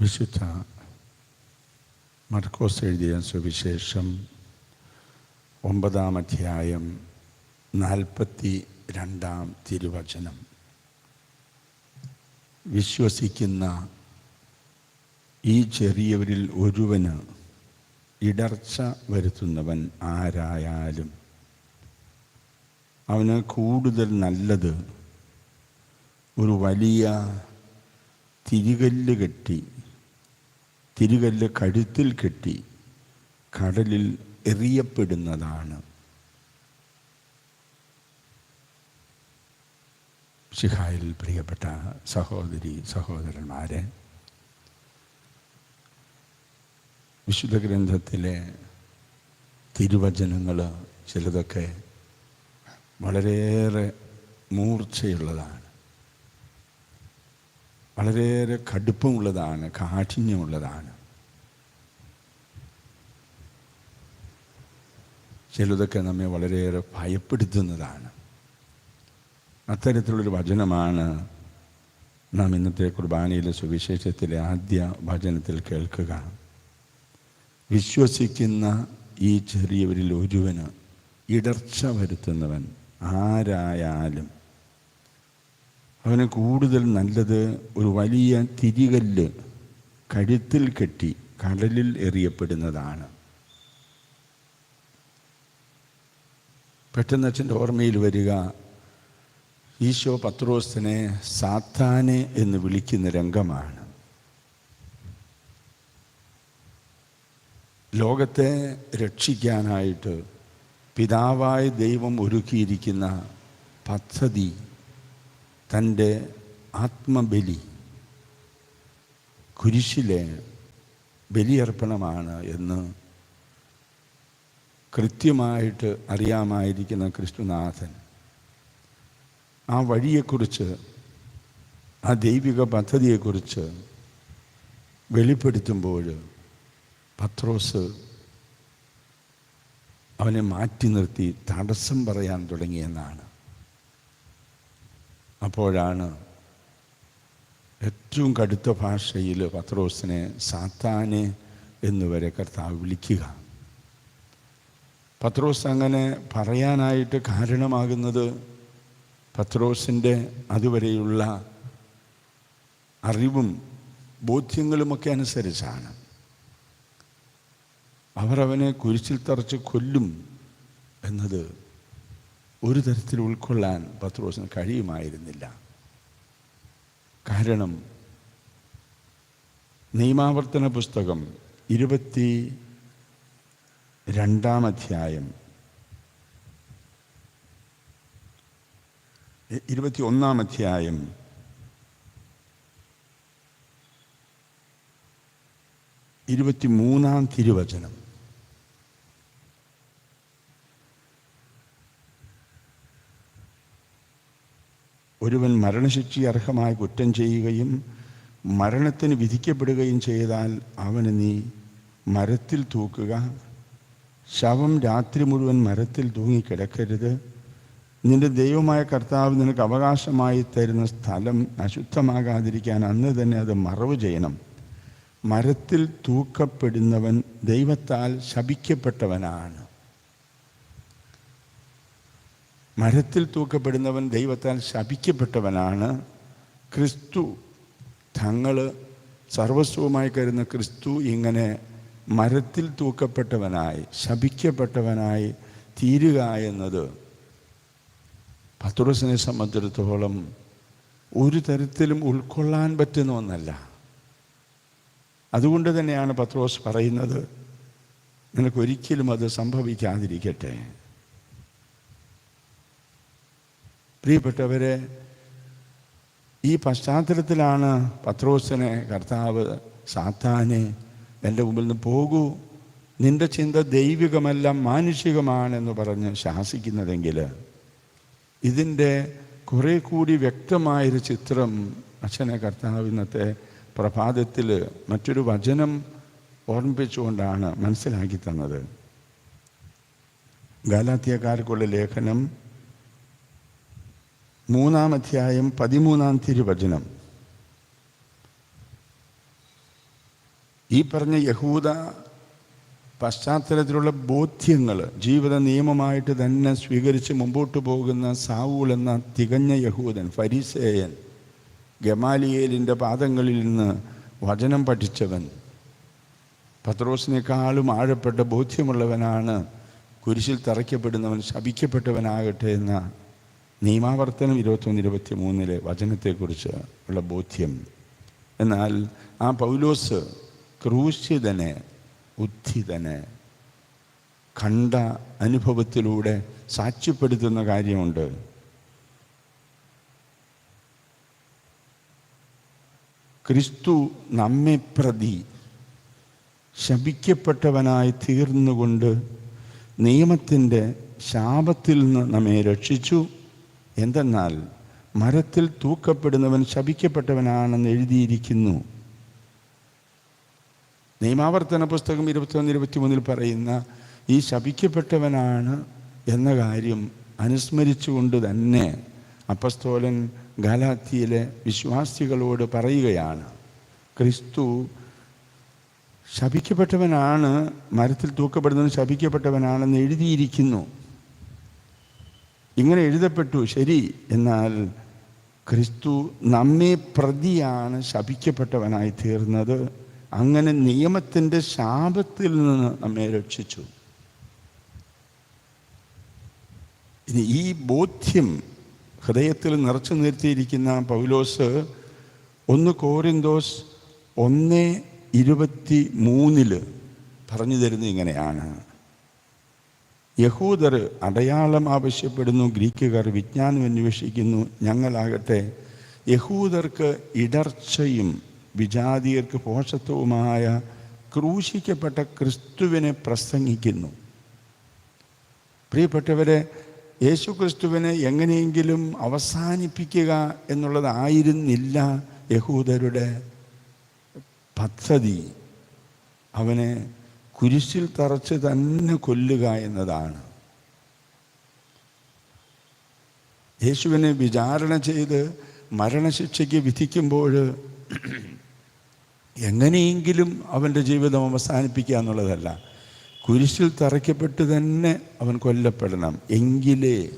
വിശുദ്ധ മർക്കോസ് എഴുതിയ സുവിശേഷം ഒമ്പതാം അധ്യായം നാൽപ്പത്തി രണ്ടാം തിരുവചനം. വിശ്വസിക്കുന്ന ഈ ചെറിയവരിൽ ഒരുവന് ഇടർച്ച വരുത്തുന്നവൻ ആരായാലും അവന് കൂടുതൽ നല്ലത് ഒരു വലിയ തിരികല്ല് കെട്ടി തിരികല്ല് കഴുത്തിൽ കെട്ടി കടലിൽ എറിയപ്പെടുന്നതാണ്. ഷിഹായിൽ പ്രിയപ്പെട്ട സഹോദരി സഹോദരന്മാരെ വിശുദ്ധ ഗ്രന്ഥത്തിലെ തിരുവചനങ്ങൾ ചിലതൊക്കെ വളരെയേറെ മൂർച്ചയുള്ളതാണ്. വളരെയേറെ കടുപ്പമുള്ളതാണ് കാഠിന്യമുള്ളതാണ്. ചിലതൊക്കെ നമ്മെ വളരെയേറെ ഭയപ്പെടുത്തുന്നതാണ്. അത്തരത്തിലുള്ളൊരു വചനമാണ് നാം ഇന്നത്തെ കുർബാനയിലെ സുവിശേഷത്തിലെ ആദ്യ വചനത്തിൽ കേൾക്കുക. വിശ്വസിക്കുന്ന ഈ ചെറിയവരിൽ ഒരുവന് ഇടർച്ച വരുത്തുന്നവൻ ആരായാലും അവന് കൂടുതൽ നല്ലത് ഒരു വലിയ തിരികല്ല് കഴുത്തിൽ കെട്ടി കടലിൽ എറിയപ്പെടുന്നതാണ്. പെട്ടെന്ന് അച്ഛന്റെ ഓർമ്മയിൽ വരിക ഈശോ പത്രോസിനെ സാത്താനെ എന്ന് വിളിക്കുന്ന രംഗമാണ്. ലോകത്തെ രക്ഷിക്കാനായിട്ട് പിതാവായ ദൈവം ഒരുക്കിയിരിക്കുന്ന പദ്ധതി തന്റെ ആത്മബലി കുരിശിലെ ബലിയർപ്പണമാണ് എന്ന് കൃത്യമായിട്ട് അറിയാമായിരിക്കുന്ന കൃഷ്ണനാഥൻ ആ വഴിയെക്കുറിച്ച് ആ ദൈവിക പദ്ധതിയെക്കുറിച്ച് വെളിപ്പെടുത്തുമ്പോൾ പത്രോസ് അവനെ മാറ്റി നിർത്തി തടസ്സം പറയാൻ തുടങ്ങിയെന്നാണ്. അപ്പോഴാണ് ഏറ്റവും കടുത്ത ഭാഷയിൽ പത്രോസിനെ സാത്താനെ എന്നുവരെ കർത്താവ് വിളിക്കുക. പത്രോസ് അങ്ങനെ പറയാനായിട്ട് കാരണമാകുന്നത് പത്രോസിന്റെ അതുവരെയുള്ള അറിവും ബോധ്യങ്ങളുമൊക്കെ അനുസരിച്ചാണ്. അവർ അവനെ കുരിശിൽ തറച്ച് കൊല്ലും എന്നത് ഒരു തരത്തിൽ ഉൾക്കൊള്ളാൻ പത്രോസിന് കഴിയുമായിരുന്നില്ല. കാരണം നിയമാവർത്തന പുസ്തകം ഇരുപത്തി രണ്ടാം അധ്യായം ഇരുപത്തി ഒന്നാം അധ്യായം ഇരുപത്തി മൂന്നാം തിരുവചനം. ഒരുവൻ മരണശിക്ഷ അർഹമായി കുറ്റം ചെയ്യുകയും മരണത്തിന് വിധിക്കപ്പെടുകയും ചെയ്താൽ അവന് നീ മരത്തിൽ തൂക്കുക. ശവം രാത്രി മുഴുവൻ മരത്തിൽ തൂങ്ങിക്കിടക്കരുത്. നിന്റെ ദൈവമായ കർത്താവ് നിനക്ക് അവകാശമായി തരുന്ന സ്ഥലം അശുദ്ധമാകാതിരിക്കാൻ അന്ന് തന്നെ അത് മറവ് ചെയ്യണം. മരത്തിൽ തൂക്കപ്പെടുന്നവൻ ദൈവത്താൽ ശപിക്കപ്പെട്ടവനാണ്. മരത്തിൽ തൂക്കപ്പെടുന്നവൻ ദൈവത്താൽ ശപിക്കപ്പെട്ടവനാണ് ക്രിസ്തു. തങ്ങൾ സർവസ്വമായി കരുന്ന ക്രിസ്തു ഇങ്ങനെ മരത്തിൽ തൂക്കപ്പെട്ടവനായി ശപിക്കപ്പെട്ടവനായി തീരുക എന്നത് പത്രോസിനെ സംബന്ധിച്ചിടത്തോളം ഒരു തരത്തിലും ഉൾക്കൊള്ളാൻ പറ്റുന്ന ഒന്നല്ല. അതുകൊണ്ട് തന്നെയാണ് പത്രോസ് പറയുന്നത് നിനക്കൊരിക്കലും അത് സംഭവിക്കാതിരിക്കട്ടെ. പ്രിയപ്പെട്ടവരെ ഈ പശ്ചാത്തലത്തിലാണ് പത്രോസിനെ കർത്താവ് സാത്താനെ എന്റെ മുമ്പിൽ നിന്ന് പോകൂ. നിന്റെ ചിന്ത ദൈവികമല്ല മാനുഷികമാണെന്ന് പറഞ്ഞ് ശാസിക്കുന്നതെങ്കിൽ ഇതിന്റെ കുറെ കൂടി വ്യക്തമായൊരു ചിത്രം അച്ഛനെ കർത്താവ് ഇന്നത്തെ പ്രഭാതത്തിൽ മറ്റൊരു വചനം ഓർമ്മിപ്പിച്ചുകൊണ്ടാണ് മനസ്സിലാക്കി തന്നത്. ഗാലാത്തിയക്കാർക്കുള്ള ലേഖനം മൂന്നാം അധ്യായം പതിമൂന്നാം തിരുവചനം. ഈ പറഞ്ഞ യഹൂദ പശ്ചാത്തലത്തിലുള്ള ബോധ്യങ്ങൾ ജീവിത നിയമമായിട്ട് തന്നെ സ്വീകരിച്ച് മുമ്പോട്ട് പോകുന്ന സാവൂൾ എന്ന തികഞ്ഞ യഹൂദൻ ഫരിസേയൻ ഗമാലിയേലിന്റെ പാദങ്ങളിൽ നിന്ന് വചനം പഠിച്ചവൻ പത്രോസിനേക്കാളും ആഴപ്പെട്ട ബോധ്യമുള്ളവനാണ് കുരിശിൽ തറയ്ക്കപ്പെടുന്നവൻ ശപിക്കപ്പെട്ടവനാകട്ടെ എന്ന നിയമാവർത്തനം ഇരുപത്തൊന്ന് ഇരുപത്തി മൂന്നിലെ വചനത്തെക്കുറിച്ച് ഉള്ള ബോധ്യം. എന്നാൽ ആ പൗലോസ് ക്രൂശിതനെ ഉദ്ധിതനെ കണ്ട അനുഭവത്തിലൂടെ സാക്ഷ്യപ്പെടുത്തുന്ന കാര്യമുണ്ട്. ക്രിസ്തു നമ്മെ പ്രതി ശപിക്കപ്പെട്ടവനായി തീർന്നുകൊണ്ട് നിയമത്തിന്റെ ശാപത്തിൽ നിന്ന് നമ്മെ രക്ഷിച്ചു. എന്തെന്നാൽ മരത്തിൽ തൂക്കപ്പെടുന്നവൻ ശപിക്കപ്പെട്ടവനാണെന്ന് എഴുതിയിരിക്കുന്നു. നിയമാവർത്തന പുസ്തകം ഇരുപത്തൊന്ന് ഇരുപത്തിമൂന്നിൽ പറയുന്ന ഈ ശപിക്കപ്പെട്ടവനാണ് എന്ന കാര്യം അനുസ്മരിച്ചുകൊണ്ട് തന്നെ അപ്പസ്തോലൻ ഗാലാത്തിയിലെ വിശ്വാസികളോട് പറയുകയാണ്. ക്രിസ്തു ശപിക്കപ്പെട്ടവനാണ് മരത്തിൽ തൂക്കപ്പെടുന്നത് ശപിക്കപ്പെട്ടവനാണെന്ന് എഴുതിയിരിക്കുന്നു. ഇങ്ങനെ എഴുതപ്പെട്ടു. ശരി എന്നാൽ ക്രിസ്തു നമ്മെ പ്രതിയാണ് ശപിക്കപ്പെട്ടവനായി തീർന്നത്. അങ്ങനെ നിയമത്തിന്റെ ശാപത്തിൽ നിന്ന് നമ്മെ രക്ഷിച്ചു. ഇനി ഈ ബോധ്യം ഹൃദയത്തിൽ നിറച്ചു നിർത്തിയിരിക്കുന്ന പൗലോസ് ഒന്ന് കോരിന്തോസ് ഒന്ന് ഇരുപത്തി മൂന്നിൽ പറഞ്ഞു തരുന്നത് ഇങ്ങനെയാണ്. യഹൂദർ അടയാളം ആവശ്യപ്പെടുന്നു ഗ്രീക്കുകാർ വിജ്ഞാനം അന്വേഷിക്കുന്നു. ഞങ്ങളാകട്ടെ യഹൂദർക്ക് ഇടർച്ചയും വിജാതീയർക്ക് പോഷത്വവുമായ ക്രൂശിക്കപ്പെട്ട ക്രിസ്തുവിനെ പ്രസംഗിക്കുന്നു. പ്രിയപ്പെട്ടവരെ യേശു ക്രിസ്തുവിനെ എങ്ങനെയെങ്കിലും അവസാനിപ്പിക്കുക എന്നുള്ളതായിരുന്നില്ല യഹൂദരുടെ പദ്ധതി. അവനെ കുരിശിൽ തറച്ച് തന്നെ കൊല്ലുക എന്നതാണ്. യേശുവിനെ വിചാരണ ചെയ്ത് മരണശിക്ഷയ്ക്ക് വിധിക്കുമ്പോൾ എങ്ങനെയെങ്കിലും അവന്റെ ജീവിതം അവസാനിപ്പിക്കുക എന്നുള്ളതല്ല. കുരിശിൽ തറയ്ക്കപ്പെട്ട് തന്നെ അവൻ കൊല്ലപ്പെടണം. എങ്കിലേ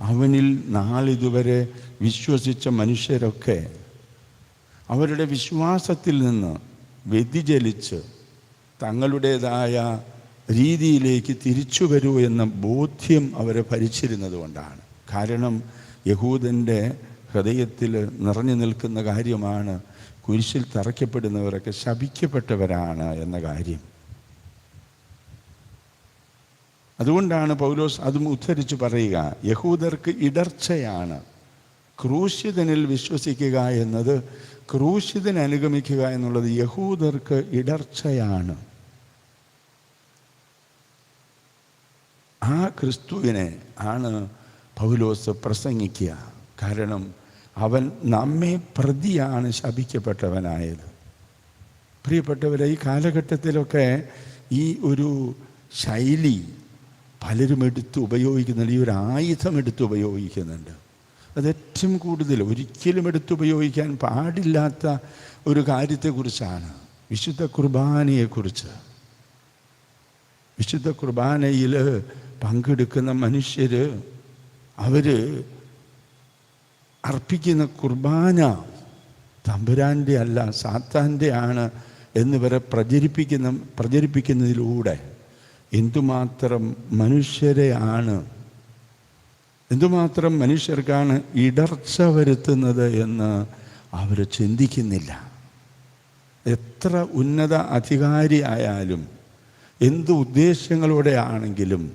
അവനിൽ നാളിതുവരെ വിശ്വസിച്ച മനുഷ്യരൊക്കെ അവരുടെ വിശ്വാസത്തിൽ നിന്ന് വ്യതിചലിച്ച് തങ്ങളുടേതായ രീതിയിലേക്ക് തിരിച്ചു വരൂ എന്ന ബോധ്യം അവരെ ഭരിച്ചിരുന്നത് കൊണ്ടാണ്. കാരണം യഹൂദന്റെ ഹൃദയത്തിൽ നിറഞ്ഞു നിൽക്കുന്ന കാര്യമാണ് കുരിശിൽ തറയ്ക്കപ്പെടുന്നവരൊക്കെ ശപിക്കപ്പെട്ടവരാണ് എന്ന കാര്യം. അതുകൊണ്ടാണ് പൗലോസ് അതും ഉദ്ധരിച്ച് പറയുക യഹൂദർക്ക് ഇടർച്ചയാണ്. ക്രൂശിതനിൽ വിശ്വസിക്കുക എന്നത് ക്രൂശിതനെ അനുഗമിക്കുക എന്നുള്ളത് യഹൂദർക്ക് ഇടർച്ചയാണ്. ആ ക്രിസ്തുവിനെ ആണ് പൗലോസ് പ്രസംഗിക്കുക. കാരണം അവൻ നമ്മെ പ്രതിയാണ് ശപിക്കപ്പെട്ടവനായത്. പ്രിയപ്പെട്ടവരെ ഈ കാലഘട്ടത്തിലൊക്കെ ഈ ഒരു ശൈലി പലരും എടുത്ത് ഉപയോഗിക്കുന്നുണ്ട് ഈ ഒരു ആയുധം എടുത്ത് ഉപയോഗിക്കുന്നുണ്ട്. അത് ഏറ്റവും കൂടുതൽ ഒരിക്കലും എടുത്തുപയോഗിക്കാൻ പാടില്ലാത്ത ഒരു കാര്യത്തെക്കുറിച്ചാണ്. വിശുദ്ധ കുർബാനയെക്കുറിച്ച്. വിശുദ്ധ കുർബാനയിൽ പങ്കെടുക്കുന്ന മനുഷ്യർ അവർ അർപ്പിക്കുന്ന കുർബാന തമ്പുരാന്റെ അല്ല സാത്താന്റെ ആണ് എന്നിവരെ പ്രചരിപ്പിക്കുന്ന പ്രചരിപ്പിക്കുന്നതിലൂടെ എന്തുമാത്രം മനുഷ്യരെയാണ് എന്തുമാത്രം മനുഷ്യർക്കാണ് ഇടർച്ച വരുത്തുന്നത് എന്ന് അവർ ചിന്തിക്കുന്നില്ല. എത്ര ഉന്നത അധികാരി ആയാലും എന്ത് ഉദ്ദേശങ്ങളോടെ ആണെങ്കിലും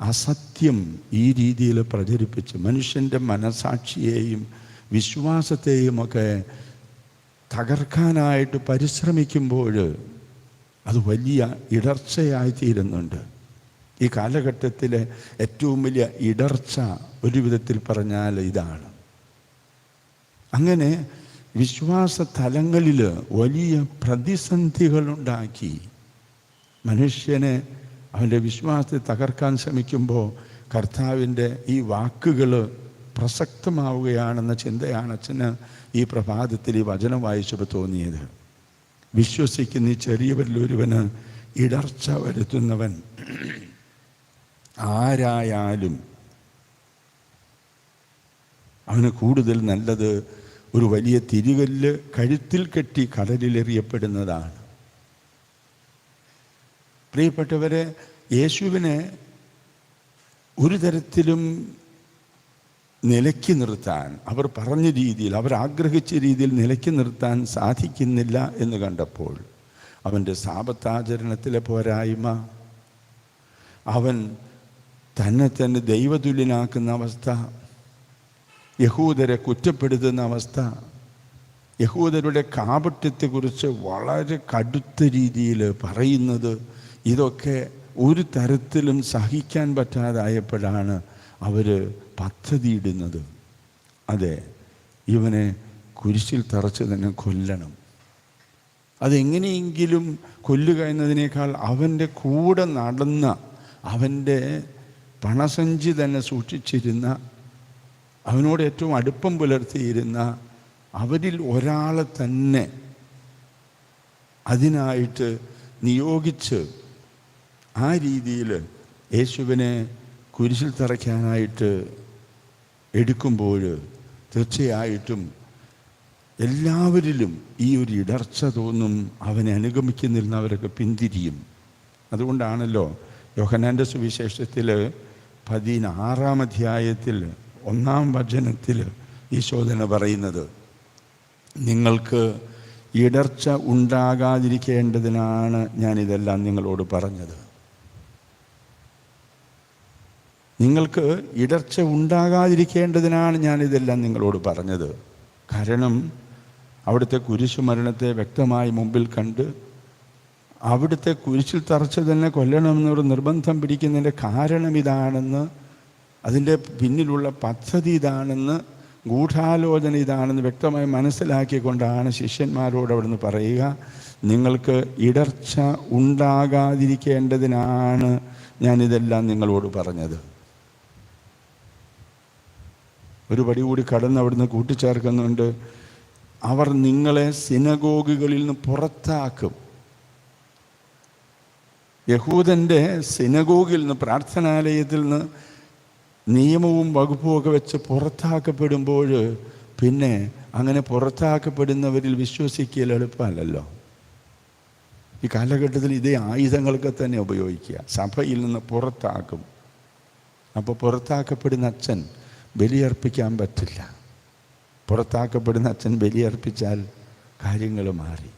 അസത്യം ഈ രീതിയിൽ പ്രചരിപ്പിച്ച് മനുഷ്യന്റെ മനസാക്ഷിയെയും വിശ്വാസത്തെയും ഒക്കെ തകർക്കാനായിട്ട് പരിശ്രമിക്കുമ്പോൾ അത് വലിയ ഇടർച്ചയായി തീരുന്നുണ്ട്. ഈ കാലഘട്ടത്തിലെ ഏറ്റവും വലിയ ഇടർച്ച ഒരു വിധത്തിൽ പറഞ്ഞാൽ ഇതാണ്. അങ്ങനെ വിശ്വാസ തലങ്ങളിൽ വലിയ പ്രതിസന്ധികളുണ്ടാക്കി. മനുഷ്യനെ അവന്റെ വിശ്വാസത്തെ തകർക്കാൻ ശ്രമിക്കുമ്പോൾ കർത്താവിന്റെ ഈ വാക്കുകൾ പ്രസക്തമാവുകയാണെന്ന ചിന്തയാണ് അച്ഛന് ഈ പ്രഭാതത്തിൽ ഈ വചനം വായിച്ചപ്പോൾ തോന്നിയത്. വിശ്വസിക്കുന്ന ഈ ചെറിയവരിലൊരുവന് ഇടർച്ച വരുത്തുന്നവൻ ആരായാലും അവന് കൂടുതൽ നല്ലത് ഒരു വലിയ തിരികല്ല് കഴുത്തിൽ കെട്ടി കടലിലെറിയപ്പെടുന്നതാണ്. പ്രിയപ്പെട്ടവരെ യേശുവിനെ ഒരു തരത്തിലും നിലയ്ക്ക് നിർത്താൻ അവർ പറഞ്ഞ രീതിയിൽ അവർ ആഗ്രഹിച്ച രീതിയിൽ നിലയ്ക്ക് നിർത്താൻ സാധിക്കുന്നില്ല എന്ന് കണ്ടപ്പോൾ അവന്റെ സാപത്താചരണത്തിലെ പോരായ്മ അവൻ തന്നെ തന്നെ ദൈവതുല്യനാക്കുന്ന അവസ്ഥ. യഹൂദരെ കുറ്റപ്പെടുത്തുന്ന അവസ്ഥ. യഹൂദരുടെ കാപട്യത്തെക്കുറിച്ച് വളരെ കടുത്ത രീതിയിൽ പറയുന്നത് ഇതൊക്കെ ഒരു തരത്തിലും സഹിക്കാൻ പറ്റാതായപ്പോഴാണ് അവർ പദ്ധതിയിടുന്നത്. അതെ ഇവനെ കുരിശിൽ തറച്ച് തന്നെ കൊല്ലണം. അതെങ്ങനെയെങ്കിലും കൊല്ലുക എന്നതിനേക്കാൾ അവന്റെ കൂടെ നടന്ന അവന്റെ പണസഞ്ചി തന്നെ സൂക്ഷിച്ചിരുന്ന അവനോട് ഏറ്റവും അടുപ്പം പുലർത്തിയിരുന്ന അവരിൽ ഒരാളെ തന്നെ അതിനായിട്ട് നിയോഗിച്ച് ആ രീതിയിൽ യേശുവിനെ കുരിശിൽ തറയ്ക്കാനായിട്ട് എടുക്കുമ്പോൾ തീർച്ചയായിട്ടും എല്ലാവരിലും ഈ ഒരു ഇടർച്ച തോന്നും അവനെ അനുഗമിക്കുന്നിരുന്നവരൊക്കെ പിന്തിരിയും. അതുകൊണ്ടാണല്ലോ യോഹനാന്റെ സുവിശേഷത്തിൽ പതിനാറാം അധ്യായത്തിൽ ഒന്നാം വചനത്തിൽ ഈ ശോധന പറയുന്നത്. നിങ്ങൾക്ക് ഇടർച്ച ഉണ്ടാകാതിരിക്കേണ്ടതിനാണ് ഞാനിതെല്ലാം നിങ്ങളോട് പറഞ്ഞത്. നിങ്ങൾക്ക് ഇടർച്ച ഉണ്ടാകാതിരിക്കേണ്ടതിനാണ് ഞാനിതെല്ലാം നിങ്ങളോട് പറഞ്ഞത്. കാരണം അവിടുത്തെ കുരിശുമരണത്തെ വ്യക്തമായി മുമ്പിൽ കണ്ട് അവിടുത്തെ കുരിശിൽ തറച്ച് തന്നെ കൊല്ലണമെന്നൊരു നിർബന്ധം പിടിക്കുന്നതിന്റെ കാരണം ഇതാണെന്ന് അതിന്റെ പിന്നിലുള്ള പദ്ധതി ഇതാണെന്ന് ഗൂഢാലോചന ഇതാണെന്ന് വ്യക്തമായി മനസ്സിലാക്കിക്കൊണ്ടാണ് ശിഷ്യന്മാരോട് അവിടുന്ന് പറയുക നിങ്ങൾക്ക് ഇടർച്ച ഉണ്ടാകാതിരിക്കേണ്ടതിനാണ് ഞാനിതെല്ലാം നിങ്ങളോട് പറഞ്ഞത്. ഒരു പടി കൂടി കടന്ന് അവിടുന്ന് കൂട്ടിച്ചേർക്കുന്നുണ്ട്. അവർ നിങ്ങളെ സിനഗോഗുകളിൽ നിന്ന് പുറത്താക്കും. യഹൂദന്റെ സിനഗോഗിൽ നിന്ന് പ്രാർത്ഥനാലയത്തിൽ നിന്ന് നിയമവും വകുപ്പും ഒക്കെ വെച്ച് പുറത്താക്കപ്പെടുമ്പോൾ പിന്നെ അങ്ങനെ പുറത്താക്കപ്പെടുന്നവരിൽ വിശ്വസിക്കൽ എളുപ്പമല്ലല്ലോ. ഈ കാലഘട്ടത്തിൽ ഇതേ ആയുധങ്ങളൊക്കെ തന്നെ ഉപയോഗിക്കുക. സഭയിൽ നിന്ന് പുറത്താക്കും. അപ്പോൾ പുറത്താക്കപ്പെടുന്ന അച്ഛൻ ബലിയർപ്പിക്കാൻ പറ്റില്ല. പുറത്താക്കപ്പെടുന്ന അച്ഛൻ ബലിയർപ്പിച്ചാൽ കാര്യങ്ങൾ മാറി.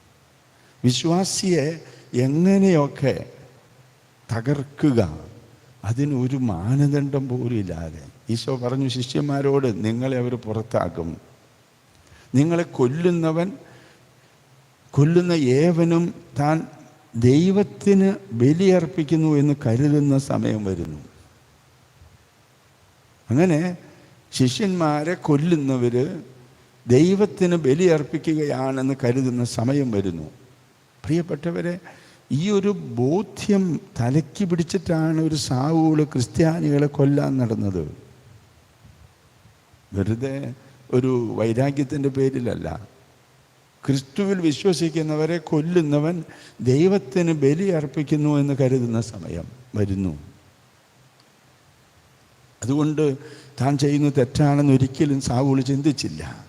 വിശ്വാസിയെ എങ്ങനെയൊക്കെ തകർക്കുക. അതിനൊരു മാനദണ്ഡം പോലും ഇല്ലാതെ. ഈശോ പറഞ്ഞു ശിഷ്യന്മാരോട് നിങ്ങളെ അവർ പുറത്താക്കും. നിങ്ങളെ കൊല്ലുന്നവൻ കൊല്ലുന്ന ഏവനും താൻ ദൈവത്തിന് ബലിയർപ്പിക്കുന്നു എന്ന് കരുതുന്ന സമയം വരുന്നു. അങ്ങനെ ശിഷ്യന്മാരെ കൊല്ലുന്നവർ ദൈവത്തിന് ബലിയർപ്പിക്കുകയാണെന്ന് കരുതുന്ന സമയം വരുന്നു. പ്രിയപ്പെട്ടവരെ ഈ ഒരു ബോധ്യം തലയ്ക്ക് പിടിച്ചിട്ടാണ് ഒരു സാവൂൾ ക്രിസ്ത്യാനികളെ കൊല്ലാൻ നടന്നത്. വെറുതെ ഒരു വൈരാഗ്യത്തിന്റെ പേരിലല്ല. ക്രിസ്തുവിൽ വിശ്വസിക്കുന്നവരെ കൊല്ലുന്നവൻ ദൈവത്തിന് ബലി അർപ്പിക്കുന്നു എന്ന് കരുതുന്ന സമയം വരുന്നു. അതുകൊണ്ട് താൻ ചെയ്യുന്ന തെറ്റാണെന്ന് ഒരിക്കലും സാവൂൾ ചിന്തിച്ചില്ല.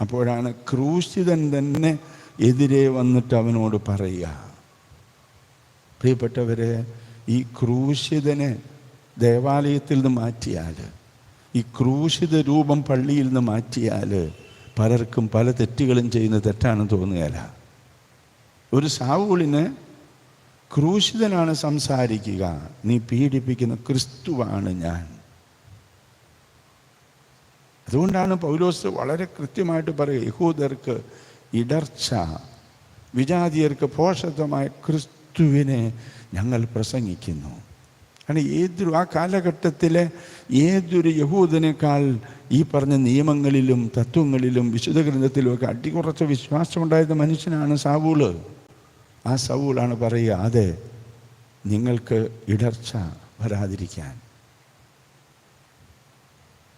അപ്പോഴാണ് ക്രൂശിതൻ തന്നെ എതിരെ വന്നിട്ട് അവനോട് പറയുക. പ്രിയപ്പെട്ടവരെ ഈ ക്രൂശിതനെ ദേവാലയത്തിൽ നിന്ന് മാറ്റിയാൽ ഈ ക്രൂശിത രൂപം പള്ളിയിൽ നിന്ന് മാറ്റിയാൽ പലർക്കും പല തെറ്റുകളും ചെയ്യുന്ന തെറ്റാണെന്ന് തോന്നുകയില്ല. ഒരു സാവൂളിന് ക്രൂശിതനാണ് സംസാരിക്കുക നീ പീഡിപ്പിക്കുന്ന ക്രിസ്തുവാണ് ഞാൻ. അതുകൊണ്ടാണ് പൗലോസ് വളരെ കൃത്യമായിട്ട് പറയുക യഹൂദർക്ക് ഇടർച്ച വിജാതിയർക്ക് പോഷത്വമായ ക്രിസ്തുവിനെ ഞങ്ങൾ പ്രസംഗിക്കുന്നു. കാരണം ഏതൊരു ആ കാലഘട്ടത്തിലെ ഏതൊരു യഹൂദനേക്കാൾ ഈ പറഞ്ഞ നിയമങ്ങളിലും തത്വങ്ങളിലും വിശുദ്ധ ഗ്രന്ഥത്തിലും ഒക്കെ അടികുറച്ച വിശ്വാസമുണ്ടായിരുന്ന മനുഷ്യനാണ് സാവൂൾ. ആ സവൂളാണ് പറയുക അതെ നിങ്ങൾക്ക് ഇടർച്ച വരാതിരിക്കാൻ.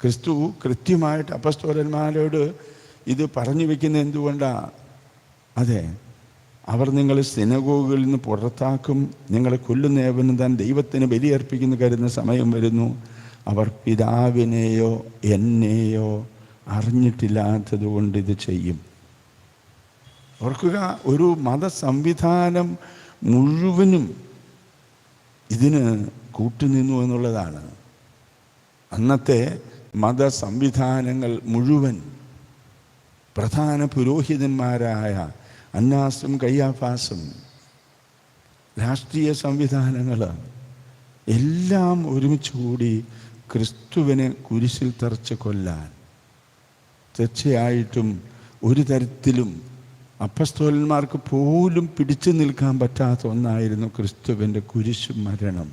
ക്രിസ്തു കൃത്യമായിട്ട് അപ്പസ്തോലന്മാരോട് ഇത് പറഞ്ഞു വെക്കുന്ന എന്തുകൊണ്ടാണ് അതെ അവർ നിങ്ങളെ സിനഗോഗുകളിൽ നിന്ന് പുറത്താക്കും. നിങ്ങളെ കൊല്ലുന്നേവനും താൻ ദൈവത്തിന് ബലിയർപ്പിക്കുന്നു കരുതുന്ന സമയം വരുന്നു. അവർ പിതാവിനെയോ എന്നെയോ അറിഞ്ഞിട്ടില്ലാത്തതുകൊണ്ട് ഇത് ചെയ്യും. ഓർക്കുക ഒരു മതസംവിധാനം മുഴുവനും ഇതിന് കൂട്ടുനിന്നു എന്നുള്ളതാണ്. അന്നത്തെ മതസംവിധാനങ്ങൾ മുഴുവൻ പ്രധാന പുരോഹിതന്മാരായ അന്നാസും കയ്യാഫാസും രാഷ്ട്രീയ സംവിധാനങ്ങൾ എല്ലാം ഒരുമിച്ച് കൂടി ക്രിസ്തുവിനെ കുരിശിൽ തറച്ച് കൊല്ലാൻ തീർച്ചയായിട്ടും ഒരു തരത്തിലും അപ്പസ്തോലന്മാർക്ക് പോലും പിടിച്ചു നിൽക്കാൻ പറ്റാത്ത ഒന്നായിരുന്നു ക്രിസ്തുവിന്റെ കുരിശു മരണം.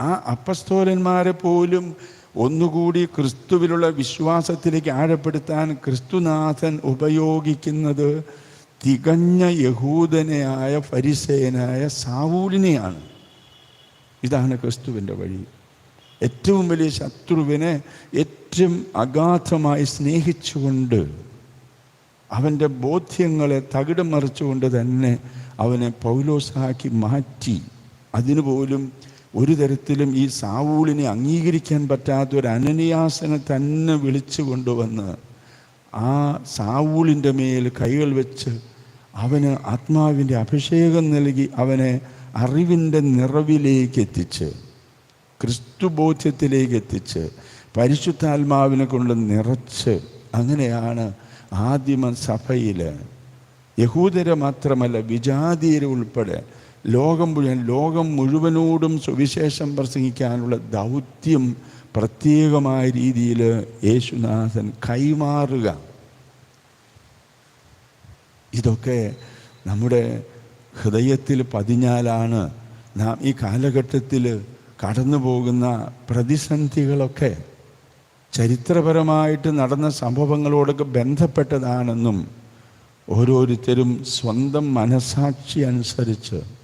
ആ അപ്പസ്തോലന്മാരെ പോലും ഒന്നുകൂടി ക്രിസ്തുവിലുള്ള വിശ്വാസത്തിലേക്ക് ആഴപ്പെടുത്താൻ ക്രിസ്തുനാഥൻ ഉപയോഗിക്കുന്നത് തികഞ്ഞ യഹൂദനയായ ഫരിസേനായ സാവൂലിനെയാണ്. ഇതാണ് ക്രിസ്തുവിന്റെ വഴി. ഏറ്റവും വലിയ ശത്രുവിനെ ഏറ്റവും അഗാധമായി സ്നേഹിച്ചുകൊണ്ട് അവന്റെ ബോധ്യങ്ങളെ തകിടം മറിച്ചുകൊണ്ട് തന്നെ അവനെ പൗലോസാക്കി മാറ്റി. അതിനുപോലും ഒരു തരത്തിലും ഈ സാവൂളിനെ അംഗീകരിക്കാൻ പറ്റാത്ത ഒരു അനനിയാസനെ തന്നെ വിളിച്ചു കൊണ്ടുവന്ന് ആ സാവൂളിന്റെ മേൽ കൈകൾ വെച്ച് അവന് ആത്മാവിന്റെ അഭിഷേകം നൽകി അവനെ അറിവിന്റെ നിറവിലേക്ക് എത്തിച്ച് ക്രിസ്തുബോധ്യത്തിലേക്ക് എത്തിച്ച് പരിശുദ്ധാത്മാവിനെ കൊണ്ട് നിറച്ച് അങ്ങനെയാണ് ആദിമ സഭയിൽ യഹൂദരെ മാത്രമല്ല വിജാതീയരെ ഉൾപ്പെടെ ലോകം മുഴുവൻ ലോകം മുഴുവനോടും സുവിശേഷം പ്രസംഗിക്കാനുള്ള ദൗത്യം പ്രത്യേകമായ രീതിയിൽ യേശുനാഥൻ കൈമാറുക. ഇതൊക്കെ നമ്മുടെ ഹൃദയത്തിൽ പതിഞ്ഞാലാണ് നാം ഈ കാലഘട്ടത്തിൽ കടന്നു പോകുന്ന പ്രതിസന്ധികളൊക്കെ. ചരിത്രപരമായിട്ട് നടന്ന സംഭവങ്ങളോടൊക്കെ ബന്ധപ്പെട്ടതാണെന്നും ഓരോരുത്തരും സ്വന്തം മനസാക്ഷി അനുസരിച്ച്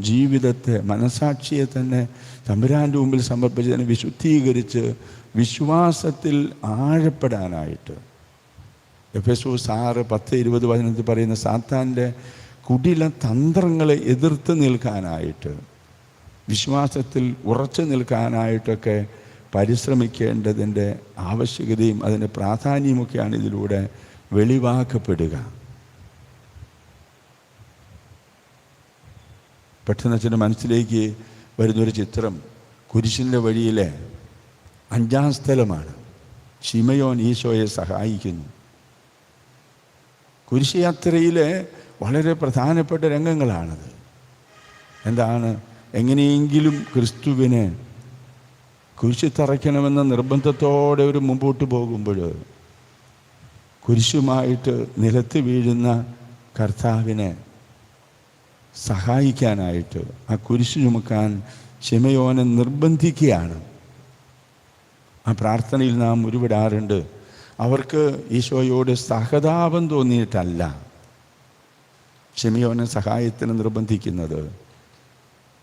ജീവിതത്തെ മനസാക്ഷിയെ തന്നെ തമ്പുരാന്റെ മുമ്പിൽ സമർപ്പിച്ചതിനെ വിശുദ്ധീകരിച്ച് വിശ്വാസത്തിൽ ആഴപ്പെടാനായിട്ട്. എഫ് എസ് സാറ് പത്ത് ഇരുപത് വചനത്തിൽ പറയുന്ന സാത്താന്റെ കുടില തന്ത്രങ്ങളെ എതിർത്ത് നിൽക്കാനായിട്ട് വിശ്വാസത്തിൽ ഉറച്ചു നിൽക്കാനായിട്ടൊക്കെ പരിശ്രമിക്കേണ്ടതിന്റെ ആവശ്യകതയും അതിന്റെ പ്രാധാന്യമൊക്കെയാണ് ഇതിലൂടെ വെളിവാക്കപ്പെടുക. പെട്ടെന്ന് അച്ഛന്റെ മനസ്സിലേക്ക് വരുന്നൊരു ചിത്രം കുരിശിന്റെ വഴിയിലെ അഞ്ചാം സ്ഥലമാണ്. ഷിമയോൻ ഈശോയെ സഹായിക്കുന്നു. കുരിശ് യാത്രയിലെ വളരെ പ്രധാനപ്പെട്ട രംഗങ്ങളാണത്. എന്താണ്? എങ്ങനെയെങ്കിലും ക്രിസ്തുവിനെ കുരിശ് തറയ്ക്കണമെന്ന നിർബന്ധത്തോടെ ഒരു മുമ്പോട്ട് പോകുമ്പോൾ കുരിശുമായിട്ട് നിലത്ത് വീഴുന്ന കർത്താവിനെ സഹായിക്കാനായിട്ട് ആ കുരിശ് ചുമക്കാൻ ക്ഷമയോനെ നിർബന്ധിക്കുകയാണ്. ആ പ്രാർത്ഥനയിൽ നാം ഉരുവിടാറുണ്ട്. അവർക്ക് ഈശോയോട് സഹതാപം തോന്നിയിട്ടല്ല ക്ഷമയോനെ സഹായത്തിന് നിർബന്ധിക്കുന്നത്.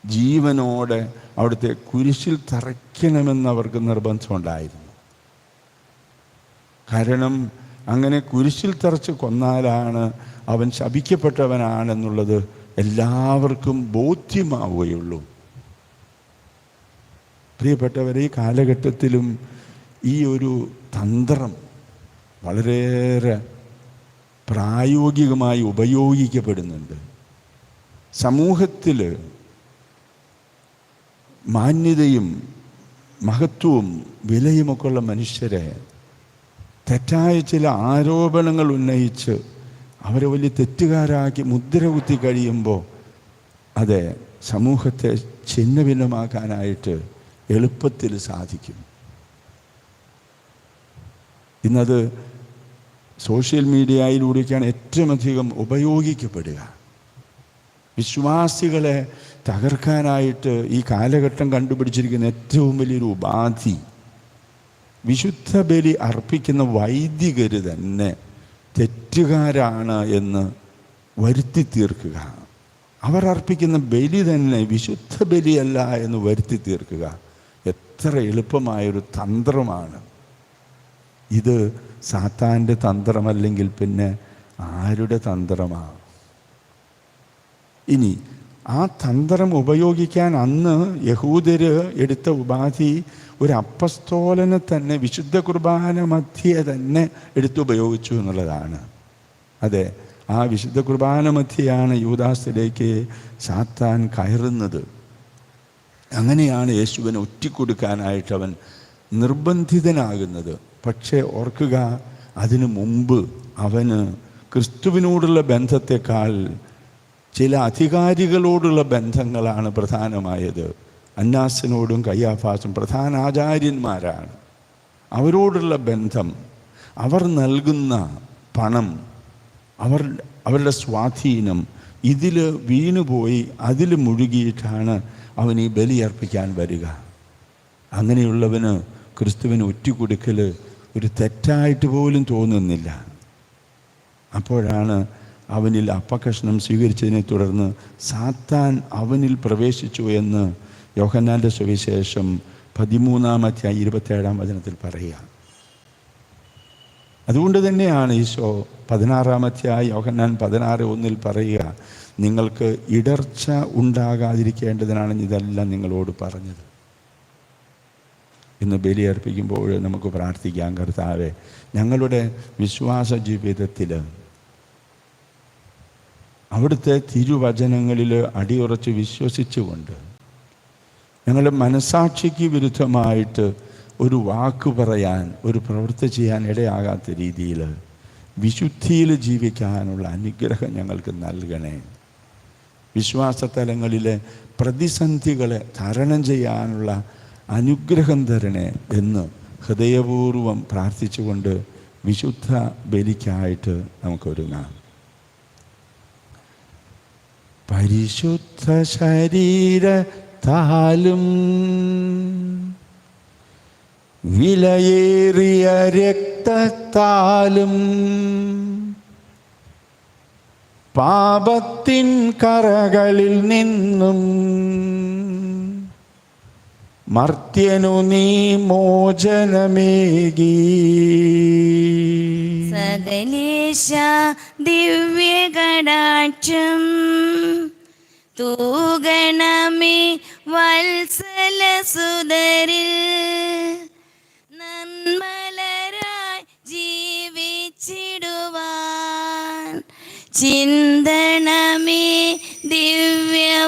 ജീവനോടെ അവിടുത്തെ കുരിശിൽ തറയ്ക്കണമെന്ന് അവർക്ക് നിർബന്ധമുണ്ടായിരുന്നു. കാരണം അങ്ങനെ കുരിശിൽ തറച്ച് കൊന്നാലാണ് അവൻ ശപിക്കപ്പെട്ടവനാണെന്നുള്ളത് എല്ലാവർക്കും ബോധ്യമാവുകയുള്ളൂ. പ്രിയപ്പെട്ടവരെ ഈ കാലഘട്ടത്തിലും ഈ ഒരു തന്ത്രം വളരെയേറെ പ്രായോഗികമായി ഉപയോഗിക്കപ്പെടുന്നുണ്ട്. സമൂഹത്തിൽ മാന്യതയും മഹത്വവും വിലയുമൊക്കെയുള്ള മനുഷ്യരെ തെറ്റായ ചില ആരോപണങ്ങൾ ഉന്നയിച്ച് അവരെ വലിയ തെറ്റുകാരാക്കി മുദ്ര കുത്തി കഴിയുമ്പോൾ അതെ സമൂഹത്തെ ഛിന്ന ഭിന്നമാക്കാനായിട്ട് എളുപ്പത്തിൽ സാധിക്കും. ഇന്നത് സോഷ്യൽ മീഡിയയിലൂടെയൊക്കെയാണ് ഏറ്റവും അധികം ഉപയോഗിക്കപ്പെടുക. വിശ്വാസികളെ തകർക്കാനായിട്ട് ഈ കാലഘട്ടം കണ്ടുപിടിച്ചിരിക്കുന്ന ഏറ്റവും വലിയൊരു ഉപാധി വിശുദ്ധ ബലി അർപ്പിക്കുന്ന വൈദികർ തന്നെ തെറ്റുകാരാണ് എന്ന് വരുത്തി തീർക്കുക അവർ അർപ്പിക്കുന്ന ബലി തന്നെ വിശുദ്ധ ബലിയല്ല എന്ന് വരുത്തി തീർക്കുക എത്ര എളുപ്പമായൊരു തന്ത്രമാണ്. ഇത് സാത്താന്റെ തന്ത്രമല്ലെങ്കിൽ പിന്നെ ആരുടെ തന്ത്രമാണ് ഇനി ആ തന്ത്രം ഉപയോഗിക്കാൻ അന്ന് യഹൂദര് എടുത്ത ഉപാധി ഒരു അപ്പസ്തോലനെ തന്നെ വിശുദ്ധ കുർബാന മധ്യേ തന്നെ എടുത്തുപയോഗിച്ചു എന്നുള്ളതാണ്. അതെ ആ വിശുദ്ധ കുർബാന മധ്യയാണ് യൂദാസിലേക്ക് സാത്താൻ കയറുന്നത്. അങ്ങനെയാണ് യേശുവിനെ ഒറ്റിക്കൊടുക്കാനായിട്ട് അവൻ നിർബന്ധിതനാകുന്നത്. പക്ഷേ ഓർക്കുക അതിനു മുമ്പ് അവന് ക്രിസ്തുവിനോടുള്ള ബന്ധത്തെക്കാൾ ചില അധികാരികളോടുള്ള ബന്ധങ്ങളാണ് പ്രധാനമായത്. അന്നാസിനോടും കയ്യാഫാസും പ്രധാന ആചാര്യന്മാരാണ്. അവരോടുള്ള ബന്ധം അവർ നൽകുന്ന പണം അവർ അവരുടെ സ്വാധീനം ഇതിൽ വീണുപോയി അതിൽ മുഴുകിയിട്ടാണ് അവൻ ഈ ബലിയർപ്പിക്കാൻ വരിക. അങ്ങനെയുള്ളവന് ക്രിസ്തുവിന് ഒറ്റുകൊടുക്കൽ ഒരു തെറ്റായിട്ട് പോലും തോന്നുന്നില്ല. അപ്പോഴാണ് അവനിൽ അപ്പകഷ്ണം സ്വീകരിച്ചതിനെ തുടർന്ന് സാത്താൻ അവനിൽ പ്രവേശിച്ചു എന്ന് യോഹന്നാന്റെ സുവിശേഷം പതിമൂന്നാമത്തെ ഇരുപത്തേഴാം വചനത്തിൽ പറയുക. അതുകൊണ്ട് തന്നെയാണ് ഈശോ പതിനാറാമത്തെയായി യോഹന്നാൻ പതിനാറ് ഒന്നിൽ പറയുക നിങ്ങൾക്ക് ഇടർച്ച ഉണ്ടാകാതിരിക്കേണ്ടതിനാണ് ഇതെല്ലാം നിങ്ങളോട് പറഞ്ഞത്. ഇന്ന് ബലിയർപ്പിക്കുമ്പോൾ നമുക്ക് പ്രാർത്ഥിക്കാം കർത്താവെ. ഞങ്ങളുടെ വിശ്വാസ ജീവിതത്തിൽ അവിടുത്തെ തിരുവചനങ്ങളിൽ അടിയുറച്ച് വിശ്വസിച്ചുകൊണ്ട് ഞങ്ങൾ മനസാക്ഷിക്ക് വിരുദ്ധമായിട്ട് ഒരു വാക്ക് പറയാൻ ഒരു പ്രവൃത്തി ചെയ്യാൻ ഇടയാകാത്ത രീതിയിൽ വിശുദ്ധിയിൽ ജീവിക്കാനുള്ള അനുഗ്രഹം ഞങ്ങൾക്ക് നൽകണേ. വിശ്വാസതലങ്ങളിലെ പ്രതിസന്ധികളെ തരണം ചെയ്യാനുള്ള അനുഗ്രഹം തരണേ എന്ന് ഹൃദയപൂർവം പ്രാർത്ഥിച്ചുകൊണ്ട് വിശുദ്ധ ബലിക്കായിട്ട് നമുക്കൊരുങ്ങാം. പരിശുദ്ധ ശരീരത്താലും വിലയേറിയ രക്തത്താലും പാപത്തിൻ കറകളിൽ നിന്നും മർത്യനു നീ മോചനമേകി. സകലേശ ദിവ്യകടാക്ഷം തൂഗണമേ വത്സല സുതരിൽ നന്മലരായി ജീവിച്ചിടുവാൻ. ചിന്തണമേ ദിവ്യ